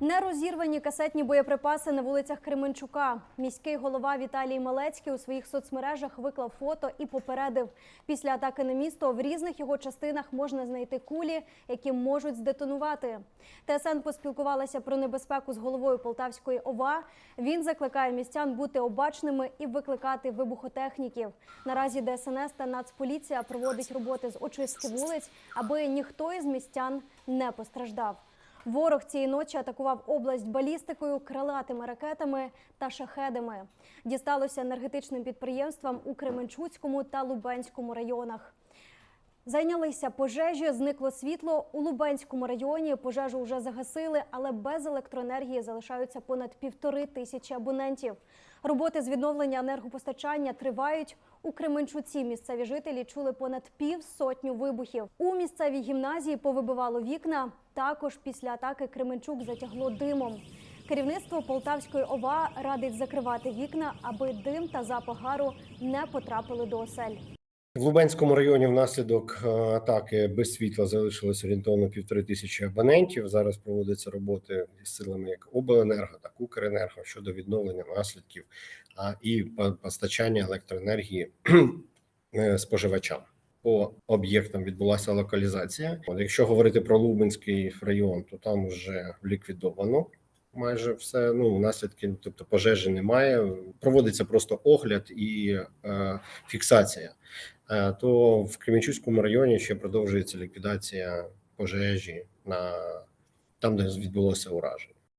Нерозірвані касетні боєприпаси на вулицях Кременчука. Міський голова Віталій Малецький у своїх соцмережах виклав фото і попередив, після атаки на місто в різних його частинах можна знайти кулі, які можуть здетонувати. ТСН поспілкувалася про небезпеку з головою Полтавської ОВА. Він закликає містян бути обачними і викликати вибухотехніків. Наразі ДСНС та Нацполіція проводить роботи з очистки вулиць, аби ніхто із містян не постраждав. Ворог цієї ночі атакував область балістикою, крилатими ракетами та шахедами. Дісталося енергетичним підприємствам у Кременчуцькому та Лубенському районах. Зайнялися пожежі, зникло світло. У Лубенському районі пожежу вже загасили, але без електроенергії залишаються понад півтори тисячі абонентів. Роботи з відновлення енергопостачання тривають. У Кременчуці місцеві жителі чули понад пів сотню вибухів. У місцевій гімназії повибивало вікна. Також після атаки Кременчук затягло димом. Керівництво Полтавської ОВА радить закривати вікна, аби дим та запах гару не потрапили до осель. В Лубенському районі внаслідок е, атаки без світла залишилось орієнтовно півтори тисячі абонентів. Зараз проводяться роботи з силами як обленерго, так Укренерго щодо відновлення наслідків а і по- постачання електроенергії е, споживачам. По об'єктам відбулася локалізація. Якщо говорити про Лубенський район, то там вже ліквідовано майже все. Ну наслідки, тобто пожежі немає. Проводиться просто огляд і е, фіксація. Е, то в Кременчуцькому районі ще продовжується ліквідація пожежі на там, де відбулося ураження.